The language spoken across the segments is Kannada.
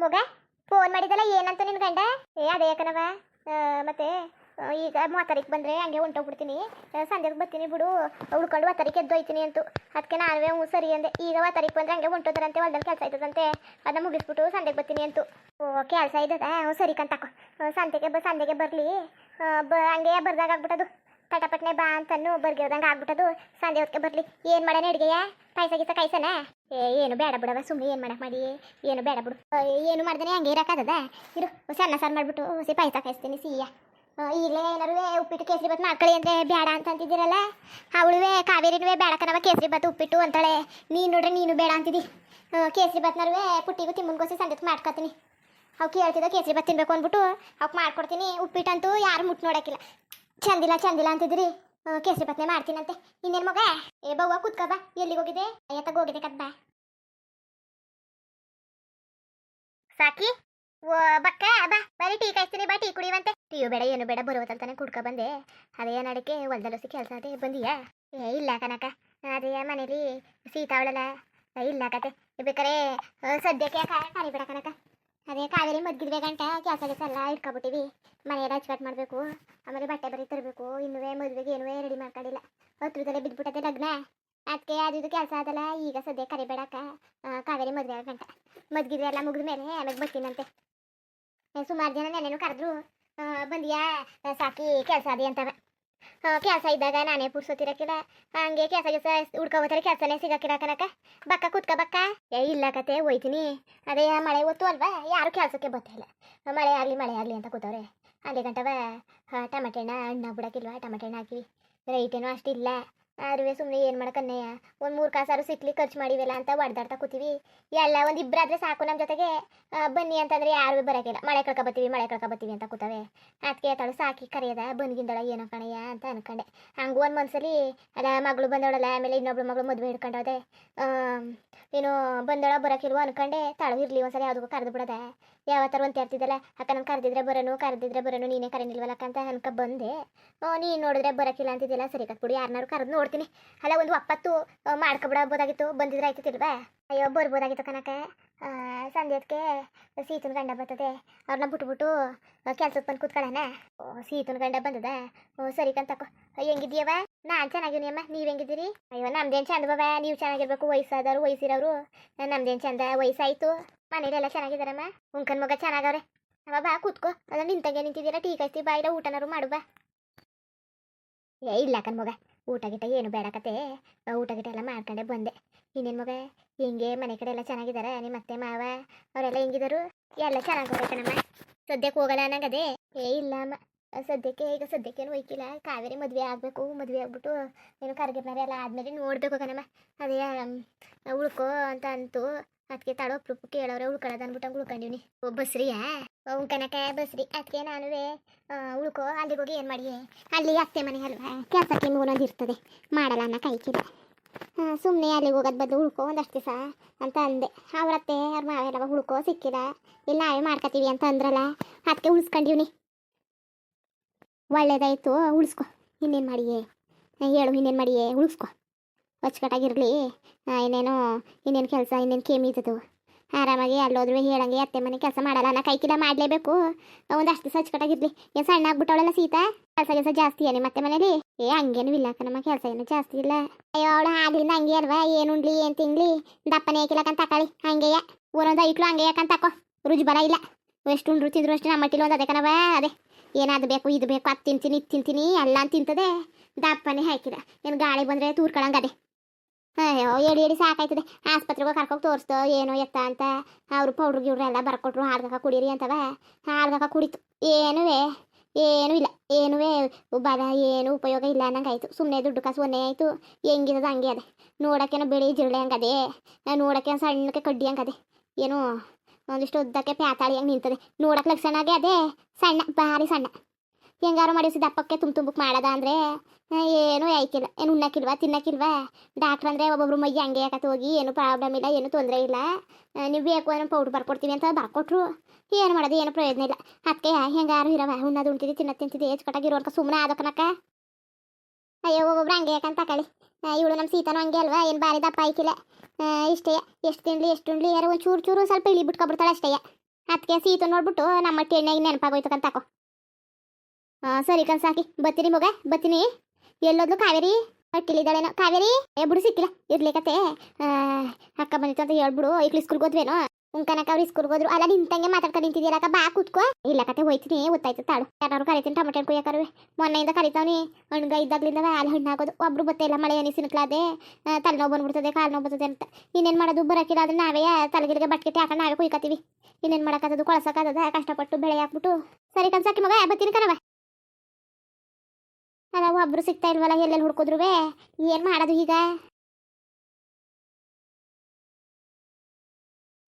ಮಗ ಫೋನ್ ಮಾಡಿದಲ್ಲ ಏನಂತ ನಿನ್ ಗಂಡ? ಏ ಅದೇ ಯಾಕನವ ಆ, ಮತ್ತೆ ಈಗ ತಾರೀಕು ಬಂದ್ರೆ ಹಂಗೆ ಹೊಂಟೋಗ್ಬಿಡ್ತೀನಿ. ಸಂಜೆಗೆ ಬರ್ತೀನಿ ಬಿಡು. ಉಳ್ಕೊಂಡು ತಾರೀಕು ಎದ್ದು ಹೋಯ್ತೀನಿ ಅಂತೂ. ಅದಕ್ಕೆ ನಾನುವೇ ಹ್ಞೂ ಸರಿ ಅಂದೆ. ಈಗ ಒತ್ತರಿಗೆ ಬಂದರೆ ಹಂಗೆ ಹೊಂಟೋದಾರಂತೆ ಹೊಲ್ದಲ್ಲಿ ಕೆಲಸ ಆಯ್ತದಂತೆ. ಅದನ್ನ ಮುಗಿಸ್ಬಿಟ್ಟು ಸಂಜೆಗೆ ಬರ್ತೀನಿ ಅಂತೂ. ಓ ಕೆಲಸ ಇದ್ದದ ಹ್ಞೂ ಸರಿ ಕಂತಾಕೋ ಸಂತೆಗೆ ಬ ಸಂಜೆಗೆ ಬರಲಿ. ಬ ಹಂಗೆ ಬರ್ದಾಗ ಆಗ್ಬಿಟ್ಟದು. ತಟಪಟ್ನೆ ಬಾ ಅಂತನೂ ಬರ್ಗಿರ್ದಂಗೆ ಆಗ್ಬಿಟ್ಟದು. ಸಂಜೆ ಹೊತ್ತಿಗೆ ಬರಲಿ. ಏನು ಮಾಡೋಣ ಅಡುಗೆಯ? ಪಾಯಸ ಗೀಸ ಕಾಯ್ಸನ ಏನು ಬೇಡ ಬಿಡವ ಸುಮ್ಮನೆ ಏನು ಮಾಡಕ್ಕೆ ಮಾಡಿ ಏನು ಬೇಡ ಬಿಡು. ಏನು ಮಾಡ್ದೇನೆ? ಹಂಗೆ ಇರೋಕ್ಕಾಗದ ಇರು ಸಣ್ಣ ಸಾರು ಮಾಡಿಬಿಟ್ಟು ಹೊಸ ಪಾಯಸ ಕಾಯಿಸ್ತೀನಿ, ಸಿಹಿಯ. ಈಗಲೇ ಏನಾರು ಉಪ್ಪಿಟ್ಟು ಕೇಸರಿ ಬಾತ್ ಮಾಡ್ಕೊಳ್ಳಿ ಅಂದರೆ ಬೇಡ ಅಂತ ಅಂತಿದ್ದೀರಲ್ಲ? ಅವಳುವೆ ಕಾವೇರಿನೂ ಬೇಡ ಕಣವ ಕೇಸರಿ ಬಾತ್ ಉಪ್ಪಿಟ್ಟು ಅಂತಾಳೆ. ನೀನು ನೋಡ್ರೆ ನೀನು ಬೇಡ ಅಂತಿದ್ದಿ ಕೇಸರಿ ಬಾತ್ನರುವೆ ಪುಟ್ಟಿಗೂ ತಿಮ್ಮನ್ಗೋಸಿ ಸಂಜೆ ಮಾಡ್ಕೊತೀನಿ. ಅವು ಕೇಳ್ತಿದ್ದ ಕೇಸರಿ ಬಾತ್ ತಿನ್ಬೇಕು ಅಂದ್ಬಿಟ್ಟು ಅವ್ಕೆ ಮಾಡ್ಕೊಡ್ತೀನಿ. ಉಪ್ಪಿಟ್ಟಂತೂ ಯಾರು ಮುಟ್ಟು ನೋಡೋಕ್ಕಿಲ್ಲ. ಚಂದಿಲ್ಲ ಚಂದಿಲ್ಲ ಅಂತಿದ್ರಿ. ಕೇಸರಿ ಬಾತ್ನೇ ಮಾಡ್ತೀನಂತೆ. ಇನ್ನೇನು ಮಗ? ಏ, ಬವ್ವ, ಕೂತ್ಕೋ ಬಾ. ಎಲ್ಲಿಗೆ ಹೋಗಿದೆ ಎತ್ತಾಗ ಹೋಗಿದೆ ಕದ್ ಬಾ. ಸಾಕಿ. ಓ ಬಕ್ಕ ಬಾ ಬರೀ ಟೀ ಕಾಯಿಸ್ತೀನಿ ಬಾ ಟೀ ಕುಡಿಯುವಂತೆ. ಟೀ ಬೇಡ ಏನು ಬೇಡ ಬರುವತ್ತಂತಾನೆ ಕುಡ್ಕ ಬಂದೆ. ಅದೇ ನಡಕ್ಕೆ ಹೊಲ್ದಲ್ಲೋಸಿ ಕೆಲಸ ಅದೇ ಬಂದಿಯಾ? ಏ ಇಲ್ಲ ಕನಕ ಅದೇ ಮನೇಲಿ ಸೀತಾ ಅವಳಲ್ಲ ಏ, ಇಲ್ಲ ಕತೆ. ಬೇಕಾರೆ ಸದ್ಯಕ್ಕೆ ಖಾಲಿ ಬಿಡ ಕನಕ ಅದೇ ಕಾವೇರಿ ಮದ್ಗಿದ್ವೆ ಗಂಟ ಕೆಲಸ ಕೆಲಸ ಎಲ್ಲ ಇಟ್ಕೊಬಿಟ್ಟಿವಿ. ಮನೆಯೆಲ್ಲ ಅಚ್ಚುಕಟ್ಟು ಮಾಡಬೇಕು. ಆಮೇಲೆ ಬಟ್ಟೆ ಬರೀ ತರಬೇಕು. ಇನ್ನುವೇ ಮದುವೆಗೆ ಏನೂ ರೆಡಿ ಮಾಡ್ಕೊಂಡಿಲ್ಲ. ಹತ್ರದಲ್ಲೇ ಬಿದ್ಬಿಟ್ಟತೆ ಲಗ್ನ. ಅದಕ್ಕೆ ಅದು ಕೆಲಸ ಅದಲ್ಲ, ಈಗ ಸದ್ಯ ಕರಿಬೇಡಕ್ಕ. ಕಾವೇರಿ ಮದುವೆ ಗಂಟ ಮದ್ಗಿದ್ರೆ ಎಲ್ಲ ಮುಗಿದ ಮೇಲೆ ಆಮೇಲೆ ಬರ್ತೀನಂತೆ. ಸುಮಾರು ಜನ ನೆನೆನು ಕರೆದ್ರು. ಬಂದಿಯಾ? ಸಾಕಿ ಕೆಲಸ ಅದೇ ಅಂತವ. ಕೆಲಸ ಇದ್ದಾಗ ನಾನೇ ಪುರ್ಸೋತಿರಕ್ಕಿಲ್ಲ ಹಂಗೆ ಕೆಲಸ ಕೆಲಸ ಹುಡ್ಕೋತಾರೆ ಕೆಲಸನೇ ಸಿಗಕ್ಕಿಲ್ಲ ಬಕ್ಕ ಕುತ್ಕ ಬಕ್ಕ. ಏ, ಇಲ್ಲ ಕತೆ ಹೋಯ್ತೀನಿ ಅದೇ, ಮಳೆ ಒತ್ತು ಅಲ್ವಾ? ಯಾರು ಕೆಲಸಕ್ಕೆ ಬರ್ತಿಲ್ಲ ಮಳೆ ಆಗಲಿ ಮಳೆ ಆಗಲಿ ಅಂತ ಕೂತವ್ರೆ. ಅಲ್ಲಿ ಗಂಟವ ಟಮಟೆ ಹಣ್ಣು ಬಿಡಕ್ಕಿಲ್ವಾ ಟಮಟೆ ಹಣ್ಣು ಹಾಕಿವಿ ರೈಟೇನೋ ಅಷ್ಟಿಲ್ಲ. ಆದ್ರೂ ಸುಮ್ಮನೆ ಏನು ಮಾಡಕ್ಕನ್ನಯ್ಯ ಒಂದು ಮೂರು ಕಾಸಾರು ಸಿಕ್ಲಿ ಖರ್ಚು ಮಾಡಿವೆಲ್ಲ ಅಂತ ಒಡ್ದಾಡ್ತಾ ಕೂತೀವಿ. ಎಲ್ಲ ಒಂದು ಇಬ್ಬರಾದ್ರೆ ಸಾಕು ನಮ್ಮ ಜೊತೆಗೆ. ಬನ್ನಿ ಅಂತಂದ್ರೆ ಯಾರು ಬರಕಿಲ್ಲ ಮಳೆ ಕಳ್ಕೊ ಬತ್ತೀವಿ, ಮಳೆ ಕಳ್ಕೊ ಬತ್ತೀವಿ ಅಂತ ಕೂತವೆ. ಅದಕ್ಕೆ ತಳು ಸಾಕಿ ಕರೆಯದ, ಬನ್ಗಿಂದಳ ಏನೋ ಕಣಯ್ಯ ಅಂತ ಅನ್ಕೊಂಡೆ. ಹಂಗೂ ಒಂದು ಮನ್ಸಲ್ಲಿ, ಅಲ್ಲ, ಮಗಳು ಬಂದವಳಲ್ಲ, ಆಮೇಲೆ ಇನ್ನೊಬ್ಳು ಮಗಳು ಮದುವೆ ಹಿಡ್ಕೊಂಡೋದೆ. ಏನು ಬಂದಳ ಬರೋಕ್ಕಿಲ್ವೋ ಅನ್ಕೊಂಡೆ. ತಳು ಇರಲಿ ಒಂದ್ಸಲ ಯಾವುದಕ್ಕೂ ಕರೆದು ಬಿಡದೆ. ಯಾವತ್ತಾರು ಅಂತ ಇರ್ತಿದ್ದಲ್ಲ ಅಕ್ಕ ನಾನು ಕರೆದಿದ್ರೆ ಬರೋನು ಕರೆದಿದ್ರೆ ಬರೋನು, ನೀನೇ ಕರೆನಿಲ್ವಲ್ಲ ಅಕ್ಕ ಅಂತ ಅನ್ಕ ಬಂದೆ. ನೀನು ನೋಡಿದ್ರೆ ಬರೋಕ್ಕಿಲ್ಲ ಅಂತಿದ್ದಿಲ್ಲ ಸರಿ ಕಟ್ಬಿಡು ಯಾರನ್ನಾರು ಕರೆದು ನೋಡ್ತೀನಿ. ಅಲ್ಲ, ಒಂದು ಒಪ್ಪತ್ತು ಮಾಡ್ಕೊಬಿಡಬೋದಾಗಿತ್ತು ಬಂದಿದ್ರೆ ಆಯ್ತಿತ್ತಿಲ್ವಾ ಅಯ್ಯೋ, ಬರ್ಬೋದಾಗಿತ್ತು ಕನಕ ಸಂಧ್ಯಕ್ಕೆ ಸೀತನ ಗಂಡ ಬರ್ತದೆ. ಅವ್ರನ್ನ ಬಿಟ್ಬಿಟ್ಟು ಕೆಲ್ಸಕ್ಕೆ ಬಂದು ಕೂತ್ಕೊಳ್ಳೋಣ ಓ, ಸೀತನ ಗಂಡ ಬಂದದ? ಓ, ಸರಿ ಕಂತಕೋ ಹೆಂಗಿದ್ಯವ ನಾನು ಚೆನ್ನಾಗಿವ್ನಿ ಅಮ್ಮ, ನೀವು ಹೆಂಗಿದ್ದೀರಿ? ಅಯ್ಯೋ, ನಮ್ದೇನು ಚಂದ ಬಾಬಾ ನೀವು ಚೆನ್ನಾಗಿರ್ಬೇಕು, ವಯಸ್ಸಾದವ್ರು, ವಯಸ್ಸಿರೋರು. ನಮ್ದೇನು ಚಂದ, ವಯಸ್ಸಾಯ್ತು. ಮನೇಲೆಲ್ಲ ಚೆನ್ನಾಗಿದ್ದಾರಮ್ಮ ಉಂಕನ್ ಮಗ ಚೆನ್ನಾಗವ್ರೆ. ಅವ ಬಾ ಕೂತ್ಕೋ. ಅದ ನಿಂತಂಗೆ ನಿಂತಿದ್ದೀರ? ಟೀ ಐತಿ ಬಾ ಊಟನಾರು ಮಾಡು, ಬಾ. ಏ, ಇಲ್ಲ ಕಣ್ ಮಗ. ಊಟ ಗಿಟ ಏನು ಬೇಡ ಕತೆ. ಊಟ ಗಿಟ ಎಲ್ಲ ಮಾಡ್ಕೊಂಡೆ ಬಂದೆ. ಇನ್ನೇನು ಮಗ? ಹಿಂಗೆ ಮನೆ ಕಡೆ ಎಲ್ಲ ಚೆನ್ನಾಗಿದ್ದಾರೆ? ನಿಮ್ಮ ಅತ್ತೆ, ಮಾವ? ಅವರೆಲ್ಲ ಹೆಂಗಿದ್ದಾರೆ ಎಲ್ಲ ಚೆನ್ನಾಗವ್ರೆ ಕಣಮ್ಮ. ಸದ್ಯಕ್ಕೆ ಹೋಗಲ್ಲ ಅನ್ನಂಗದೆ? ಏ, ಇಲ್ಲ ಅಮ್ಮ. ಸದ್ಯಕ್ಕೆ ಈಗ ಸದ್ಯಕ್ಕೇನು ಒಯ್ಕಿಲ್ಲ ಕಾವೇರಿ ಮದುವೆ ಆಗಬೇಕು, ಮದುವೆ ಆಗ್ಬಿಟ್ಟು ಏನು ಕರ್ಗಿರ್ನಾರೆ ಎಲ್ಲ ಆದಮೇಲೆ ನೋಡಬೇಕು ಕಣಮ್ಮ. ಅದೇ ಉಳ್ಕೋ ಅಂತ ಅಂತು. ಅದಕ್ಕೆ ತಡೋ ಅಪ್ರೂಪ ಕೇಳೋರೆ ಉಳ್ಕೊಳ್ಳೋದು ಅಂದ್ಬಿಟ್ಟು ಉಳ್ಕೊಂಡಿವ್ನಿ. ಓ ಬಸ್ರಿಯಾ ಓ ಕನಕ ಬಸ್ರಿ. ಅದಕ್ಕೆ ನಾನುವೇ ಉಳ್ಕೋ, ಅಲ್ಲಿಗೆ ಹೋಗಿ ಏನು ಮಾಡಿ ಅಲ್ಲಿ ಅತ್ತೆ ಮನೆ ಅಲ್ವಾ? ಕೆಲಸಕ್ಕೆ ಒಂದೊಂದು ಇರ್ತದೆ. ಮಾಡಲ್ಲ ಅನ್ನೋ ಕೈಕಿಲ್ಲ ಸುಮ್ಮನೆ ಅಲ್ಲಿಗೆ ಹೋಗೋದು ಬದಲು ಉಳ್ಕೊ ಒಂದಷ್ಟು ದಿವಸ ಅಂತ ಅಂದೆ. ಅವ್ರ ಅತ್ತೆ, ಅವ್ರ ಮಾವೆಲ್ಲ ಉಳ್ಕೋ ಸಿಕ್ಕಿಲ್ಲ ಇಲ್ಲ ನಾವೇ ಮಾಡ್ಕೊತೀವಿ ಅಂತ ಅಂದ್ರಲ್ಲ ಅದಕ್ಕೆ ಉಳಿಸ್ಕೊಂಡಿವ್ನಿ. ಒಳ್ಳೇದಾಯ್ತು, ಉಳಿಸ್ಕೊ. ಇನ್ನೇನು ಮಾಡಿಯೇ? ಹೇಳು, ಇನ್ನೇನು ಮಾಡಿಯೇ? ಉಳಿಸ್ಕೊ. ಅಚ್ಚುಕಟ್ಟಾಗಿರಲಿ ಇನ್ನೇನು ಇನ್ನೇನು ಕೆಲಸ, ಇನ್ನೇನು ಕೇಮಿ ಇದ್ದದು ಆರಾಮಾಗಿ ಅಲ್ಲೋದ್ರೂ ಹೇಳಂಗೆ ಅತ್ತೆ ಮನೆ ಕೆಲಸ ಮಾಡಲ್ಲ, ನಾ ಕೈಕಿಲ್ಲ ಮಾಡಲೇಬೇಕು. ಒಂದಷ್ಟು ದಿವಸ ಅಚ್ಚುಕಟ್ಟಾಗಿರ್ಲಿ ಏನು ಸಣ್ಣ ಆಗ್ಬಿಟ್ಟವಳಲ್ಲ ಸೀತಾ? ಕೆಲಸ ಕೆಲಸ ಜಾಸ್ತಿ ಏನೇ ಮತ್ತೆ ಮನೇಲಿ? ಏ, ಹಂಗೇನು ಇಲ್ಲ ನಮ್ಮ ಕೆಲಸ ಏನೂ ಜಾಸ್ತಿ ಇಲ್ಲ. ಅಯ್ಯೋ, ಅವಳು ಆಗ್ಲಿಂದ ಹಂಗೆ ಅಲ್ವಾ? ಏನು ಉಂಡ್ಲಿ, ಏನು ತಿನ್ಲಿ ಹಾಕಿಲ್ಲ ಹಾಕಿಲ್ಲಕಂತ ತಕಳಿ, ಹಂಗೆಯ? ಒಂದೊಂದು ಐಕ್ಳು ಹಂಗೆ ಯಾಕಂತ ತಕೋ? ರುಜು ಬರ ಇಲ್ಲ. ಎಷ್ಟು ಉಂಡ್ರು ತಿಂದ್ರು ಅಷ್ಟೇ ನಮ್ಮ ಮಟ್ಟಿಲ್ಲ ಒಂದು ಅದೇ ಕಣವ ಅದೇ. ಏನಾದ್ರು ಬೇಕು, ಇದು ಬೇಕು, ಅದು ತಿಂತೀನಿ, ಇದು ತಿಂತೀನಿ ಎಲ್ಲ ತಿಂತದೆ. ದಪ್ಪನೇ ಹಾಕಿಲ್ಲ ಏನು ಗಾಳಿ ಬಂದರೆ ತೂರ್ಕೊಳಂಗದೆ ಅಯ್ಯೋ, ಎಡಿ ಎಡಿ ಸಾಕಾಯ್ತದೆ. ಆಸ್ಪತ್ರೆಗೆ ಕರ್ಕೊಂಡು ತೋರಿಸ್ತು ಏನೋ ಎತ್ತ ಅಂತ. ಅವರು ಪೌಡ್ರ್ ಗಿವ್ಡ್ರ್ ಎಲ್ಲ ಬರ್ಕೊಟ್ರು ಹಾಲ್ಗಾಕ ಕುಡೀರಿ ಅಂತವ. ಹಾಲ್ಗಾಕ ಕುಡಿತು. ಏನುವೇ ಏನೂ ಇಲ್ಲ. ಏನುವೇ ಬದ ಏನು ಉಪಯೋಗ ಇಲ್ಲ ಅನ್ನಂಗೆ ಆಯಿತು ಸುಮ್ಮನೆ ದುಡ್ಡು ಕಾಸು ಒಂದೇ ಆಯಿತು. ಹೆಂಗಿರೋದು ಹಂಗೆ ಅದೇ. ನೋಡೋಕ್ಕೇನೋ ಬಿಳಿ ಜಿರಳೆ ಹಂಗದೆ. ನೋಡೋಕ್ಕೆ ಸಣ್ಣಕ್ಕೆ ಕಡ್ಡಿ ಹಂಗದೆ. ಏನು ಒಂದಿಷ್ಟು ಉದ್ದಕ್ಕೆ ಪ್ಯಾತಾಳಿ ಹಂಗೆ ನಿಂತದೆ. ನೋಡಕ್ಕೆ ಲಕ್ಷಣಾಗೆ ಅದೇ ಸಣ್ಣ, ಭಾರಿ ಸಣ್ಣ. ಹೆಂಗಾರು ಮಾಡಿಸಿ ದಪ್ಪಕ್ಕೆ ತುಂಬ ತುಂಬಕ್ಕೆ ಮಾಡದ ಅಂದರೆ ಏನೂ ಐಕಿಲ್ಲ ಏನು ಉಣ್ಣಕ್ಕಿಲ್ವಾ ತಿನ್ನಕ್ಕಿಲ್ವಾ ಡಾಕ್ಟ್ರ್ ಅಂದರೆ ಒಬ್ಬೊಬ್ರು ಮೈ ಹಂಗೆ ಯಾಕತ್ತೆ ಹೋಗಿ, ಏನು ಪ್ರಾಬ್ಲಮ್ ಇಲ್ಲ, ಏನು ತೊಂದರೆ ಇಲ್ಲ. ನೀವು ಬೇಕು ಅಂದ್ರೆ ಪೌಡ್ರ್ ಬರ್ಕೊಡ್ತೀವಿ ಅಂತ ಬರ್ಕೊಟ್ರು. ಏನು ಮಾಡೋದು, ಏನು ಪ್ರಯೋಜನ ಇಲ್ಲ. ಅದಕ್ಕೆ ಹೆಂಗಾರು ಇರವ, ಉಣ್ಣದು ಉಣ್ತಿದ್ದೆ ತಿನ್ನೋದು ತಿಂತಿದ್ದೆ ಏಜ್ ಕಟ್ಟಾಗಿರೋರ್ಕ ಸುಮ್ಮನೆ ಆದಕ್ಕನಕ್ಕ ಅಯ್ಯೋ, ಒಬ್ಬೊಬ್ರು ಹಂಗೆ ಯಾಕಂತ ತಕೊಳ್ಳಿ ಇವಳು ನಮ್ಮ ಸೀತಾನು ಹಂಗೆ ಅಲ್ವಾ, ಏನು ಬಾರಿ ದಪ್ಪ ಐಕಿಲ್ಲ ಇಷ್ಟೇ, ಎಷ್ಟು ತಿನ್ಲಿ ಎಷ್ಟು ಉಣ್ಲಿ ಯಾರೋ ಒಂದು ಚೂರು ಚೂರು ಸ್ವಲ್ಪ ಇಳಿ ಬಿಟ್ಕೊಬಿಡ್ತಾಳೆ ಅಷ್ಟೇ. ಅದಕ್ಕೆ ಸೀತು ನೋಡ್ಬಿಟ್ಟು ನಮ್ಮ ಟೆಣ್ಣೆಗೆ ನೆನಪಾಗೋಯ್ತು ಕಂತ ತಾಕೋ ಹಾಂ ಸರಿ ಕಣ್ ಸಾಕಿ ಬತ್ತೀನಿ ಮಗ ಬತ್ತೀನಿ ಎಲ್ಲೋದ್ಲು ಕಾವೇರಿ? ಹೊಟ್ಟಿಲಿದ್ದಾಳೇನೋ. ಕಾವೇರಿ? ಏ ಬಿಡು ಸಿಕ್ಕಿಲ್ಲ. ಇರ್ಲಿಕತ್ತೆ ಆ, ಅಕ್ಕ ಬಂದಿತ್ತು ಅಂತ ಹೇಳ್ಬಿಡು. ಈಗಲೂ ಸ್ಕೂಲ್ಗೆ ಹೋದ್ವೇನೋ? ಉಂಕನಕ ಅವ್ರು ಸ್ಕೂಲ್ಗೆ ಹೋದ್ರು. ಅಲ್ಲ ನಿಂತಂಗೆ ಮಾತಾಡ್ಕೊಂಡು ನಿಂತಿದ್ದೀರಕ್ಕ ಬಾ ಕೂತ್ಕೋ. ಇಲ್ಲ ಕತೆ ಹೋಯ್ತೀನಿ. ಗೊತ್ತಾಯ್ತು ತಾಳು. ಯಾರು ಕರಿತೀನಿ ಟೊಮೆಟೊ ಹಣ್ಣು ಕುಯ್ಯಕರುವೆ ಮೊನ್ನೆಯಿಂದ ಕರಿತಾವನಿ. ಹಣ್ಗ ಇದ್ದಾಗ್ಲಿಂದ ಅಲ್ಲಿ ಹಣ್ಣು ಆಗೋದು ಒಬ್ರು ಬತ್ತೆ ಇಲ್ಲ ಮಳೆ ಅನಿಸಿನಕ್ಲಾದೆ ತಲೆನೋವು ಬಂದ್ಬಿಡ್ತದೆ ಕಾಲು ನೋವು ಬರ್ತದೆ ಅಂತ. ಇನ್ನೇನು ಮಾಡೋದು? ಬರಕಿಲ್ಲ ಅದ್ರ ನಾವೇ ತಲೆಗಿಲಿಗೆ ಬಟ್ಕೆಟ್ಟಿ ಹಾಕೊಂಡು ನಾವೇ ಕುಯ್ಕತ್ತೀವಿ. ಇನ್ನೇನು ಮಾಡೋಕ್ಕಾಗದು? ಕೊಳಸಕ್ಕಾಗದ? ಕಷ್ಟಪಟ್ಟು ಬೆಳೆ ಹಾಕ್ಬಿಟ್ಟು. ಸರಿ ಕನ್ಸಾಕಿ ಮಗ ಬತ್ತೀನಿ ಕಣವ ಅಲ್ಲ ಒಬ್ರು ಸಿಗ್ತಾ ಇಲ್ವಲ್ಲ ಎಲ್ಲೆಲ್ಲಿ ಹುಡ್ಕೋದ್ರು ಏನು ಮಾಡೋದು ಈಗ?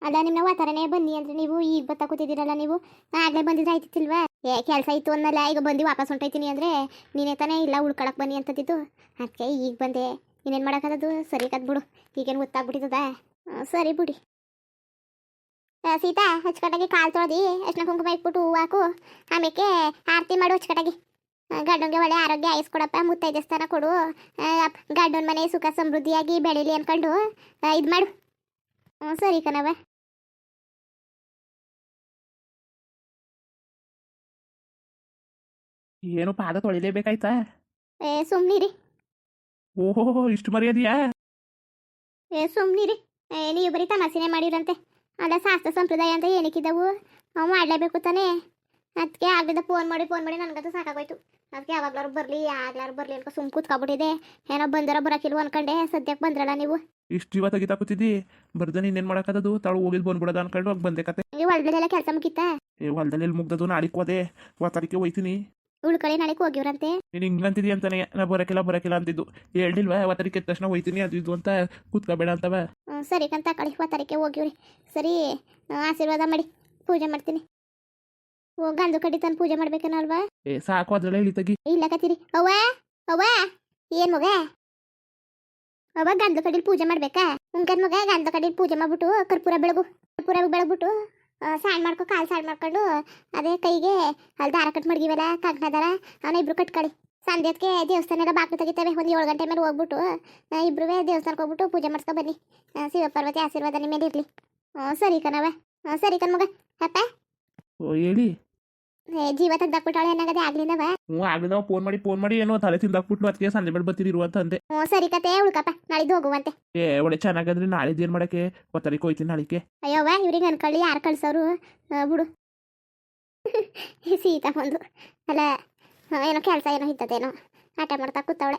ಅಲ್ಲ ನಿಮ್ಮ ವಾತಾರನೇ ಬನ್ನಿ ಅಂದ್ರೆ ನೀವು ಈಗ ಬತ್ತಾ ಕೂತಿದ್ದೀರಲ್ಲ ನೀವು? ಆಗ್ಲೇ ಬಂದಿದ್ರೆ ಆಯ್ತಿಲ್ವಾ ಏ ಕೆಲಸ ಇತ್ತು ಅನ್ನಲ್ಲ ಈಗ ಬಂದು ವಾಪಸ್ ಹೊಂಟೈತೀನಿ ಅಂದ್ರೆ ನೀನೇ ತಾನೇ ಇಲ್ಲ ಉಳ್ಕೊಳಕ್ ಬನ್ನಿ ಅಂತದಿದ್ದು. ಅದಕ್ಕೆ ಈಗ ಬಂದೆ. ಇನ್ನೇನು ಮಾಡೋಕ್ಕದು ಸರಿ ಕದ್ ಬಿಡು ಈಗೇನು ಗೊತ್ತಾಗ್ಬಿಟ್ಟಿದ್ದದ ಆ, ಸರಿ ಬಿಡಿ. ಸೀತಾ ಹಚ್ಕಟಾಗಿ ಕಾಲು ತೊಳ್ದಿ ಅಷ್ಟನ್ನ ಕುಂಕುಮ ಇಟ್ಬಿಟ್ಟು ಹೂವು ಹಾಕು. ಆಮೇಲೆ ಆರತಿ ಮಾಡು ಅಚ್ಚುಕಟ್ಟಾಗಿ. ಗಂಡಂಗೆ ಒಳ್ಳೆ ಆರೋಗ್ಯ ಆಯಿಸ್ಕೊಡಪ್ಪ ಮುತ್ತೈದೆ ಸ್ಥಾನ ಕೊಡು. ಗಂಡನ ಮನೆ ಸುಖ ಸಮೃದ್ಧಿಯಾಗಿ ಬೆಳೀಲಿ ಅನ್ಕೊಂಡು ಇದು ಮಾಡು. ಹ್ಞೂ ಸರಿ ಕಣವ ಏನು ಪಾದ ತೊಳಿಲೇಬೇಕಾಯ್ತಾ? ಏ ಸುಮ್ನಿರಿ. ಓಹೋ ಇಷ್ಟು ಮರ್ಯಾದೆಯಾ? ಏ ಸುಮ್ನಿರಿ. ಏ ನೀವು ಬರೀ ತಮಾಸೆನೆ ಮಾಡಿರಂತೆ ಅಲ್ಲ ಶಾಸ್ತ್ರ ಸಂಪ್ರದಾಯ ಅಂತ ಏನಕ್ಕಿದ್ದವು ಅವು ಮಾಡಲೇಬೇಕು ತಾನೇ. ಅದಕ್ಕೆ ಆಗದ ಫೋನ್ ಮಾಡಿ ಫೋನ್ ಮಾಡಿ ನನಗಂತೂ ಸಾಕಾಗೋಯ್ತು. ಅದಕ್ಕೆ ಯಾವಾಗ್ಲಾರು ಬರ್ಲಿ ಯಾಗ್ಲಾರು ಬರಲಿ ಅನ್ಕೊ ಸುಮ್ ಕೂತ್ಕೊಬಿಟ್ಟಿದೆ ಏನೋ ಬಂದರ ಬರಕಿಲ್ವ ಅನ್ಕೊಂಡೆ ಸದ್ಯಕ್ಕೆ ಬಂದ್ರಲ್ಲ ನೀವು? ಇಷ್ಟು ಜೀವ ತೆಗಿತಾ ಕೂತಿದ್ದಿ? ಬರ್ದ ಇನ್ನೇನು ಮಾಡಕತ್ತದು? ತಾಳು ಹೋಗಿದ್ ಬಂದ್ಬಿಡದ ಅನ್ಕೊಂಡು ಹೋಗಿ ಬಂದೆ ಕತೆ. ನೀವು ಹೊಲ್ದಲ್ಲೆಲ್ಲ ಕೆಲಸ ಮುಗಿತಾ? ಏ ಹೊಲ್ದಲ್ಲಿ ಮುಗ್ದದು ನಾಳಿಕ್ ಹೋದೆ. ಒತ್ತಾರಿಕೆ ಹೋಯ್ತೀನಿ. ಉಳ್ಕಳಿ ನಾಳೆ ಹೋಗಿವ್ರಂತೆ? ನೀನು ಹಿಂಗಂತಿದಿ ಅಂತಾನೆ. ನಾ ಬರಕಿಲ್ಲ ಬರಕಿಲ್ಲ ಅಂತಿದ್ದು. ಹೇಳಿಲ್ವಾ ಒತ್ತಾರಿಕೆ ಎದ್ದ ತಕ್ಷಣ ಹೋಯ್ತೀನಿ ಅದು ಇದು ಅಂತ ಕೂತ್ಕೋಬೇಡ ಅಂತವ. ಹ್ಞೂ ಸರಿ ಕಂತ ಕಳಿ ಹೋಗಿವ್ರಿ. ಸರಿ ಆಶೀರ್ವಾದ ಮಾಡಿ ಪೂಜೆ ಮಾಡ್ತೀನಿ. ಓ ಕಡಿ ತಂದು ಪೂಜೆ ಮಾಡ್ಬೇಕೇನೋ ಅಲ್ವಾ ಏ ಸಾಕು ಅದ್ರಲ್ಲ ಹೇಳಿ ತಗಿ. ಇಲ್ಲ ಕತ್ತೀರಿ ಅವ್ವ? ಅವ್ವ? ಏನ್ ಮಗ? ಅವ್ವ ಗಂಧ ಕಡಿಲ್ ಪೂಜೆ ಮಾಡ್ಬೇಕಾ? ಉಂಕನ್ ಮಗ ಗಂಧ ಕಡಿಲ್ ಪೂಜೆ ಮಾಡ್ಬಿಟ್ಟು ಕರ್ಪೂರ ಬೆಳಗು ಕರ್ಪೂರ ಬೆಳಗ್ಬಿಟ್ಟು ಸಾಣ್ ಮಾಡ್ಕೊ ಕಾಲ್ ಸಾಣ್ ಮಾಡ್ಕೊಂಡು ಅದೇ ಕೈಗೆ ಅಲ್ಲಿ ದಾರ ಕಟ್ ಮಡ್ಗಿವಲ್ಲ ಕಂಕಣ ದಾರ ಅವನ ಇಬ್ರು ಕಟ್ಕೊಳ್ಳಿ ಹೊತ್ಗೆ ದೇವಸ್ಥಾನ ಎಲ್ಲ ಬಾಕ್ಲು ತೆಗಿತವೆ ಒಂದು ಏಳು ಗಂಟೆ ಮೇಲೆ ಹೋಗ್ಬಿಟ್ಟು ಇಬ್ರು ದೇವಸ್ಥಾನಕ್ಕೆ ಹೋಗ್ಬಿಟ್ಟು ಪೂಜೆ ಮಾಡ್ಸ್ಕೊ ಬನ್ನಿ. ಶಿವಪಾರ್ವತಿ ಶಿವ ಪಾರ್ವತಿ ಆಶೀರ್ವಾದ ನಿಮ್ಮ ಮೇಲೆ ಇರಲಿ. ಹ್ಞೂ ಸರಿ ಕಣವ ಹ್ಞೂ ಸರಿ ಕಣ್ಮಗ ಅಪ್ಪ? ಓ ಹೇಳಿ ಏ, ಜೀವ ತೆಗ್ದಾಕ್ಬಿಟ್ಟಾಳೆ ಏನಾಗದೆ ಆಗ್ಲಿಂದವ ಹ್ಞೂ ಫೋನ್ ಮಾಡಿ ಫೋನ್ ಮಾಡಿ ಏನೋ ತಲೆ ತಿಂದಾಕ್ಬಿಟ್ಟು ಅದಕ್ಕೆ ಸಂಜೆ ಮೇಲೆ ಬರ್ತೀರಿ ಇರುವಂತ ಅಂದೆ. ಹ್ಞೂ ಸರಿ ಕತೆ ಉಳ್ಕಪ್ಪ ನಾಳಿದ್ದು ಹೋಗುವಂತೆ. ಏ ಒಳ್ಳೆ ಚೆನ್ನಾಗಂದ್ರೆ ನಾಳಿದ್ದು ಏನು ಮಾಡಕ್ಕೆ? ಒತ್ತಾರಿಕೆ ಹೋಯ್ತೀನಿ ನಾಳಿಕೆ ಅಯ್ಯವ್ವ ಇವ್ರಿಗೆ ಅನ್ಕೊಳ್ಳಿ ಯಾರು ಕಳ್ಸೋರು? ಆ, ಬಿಡು. ಸೀತಾ ಬಂದು ಅಲ್ಲ ಆ, ಏನೋ ಕೆಲಸ ಏನೋ ಇದ್ದದೇನೋ ಆಟ ಮಾಡ್ತಾ ಕೂತವಳೆ.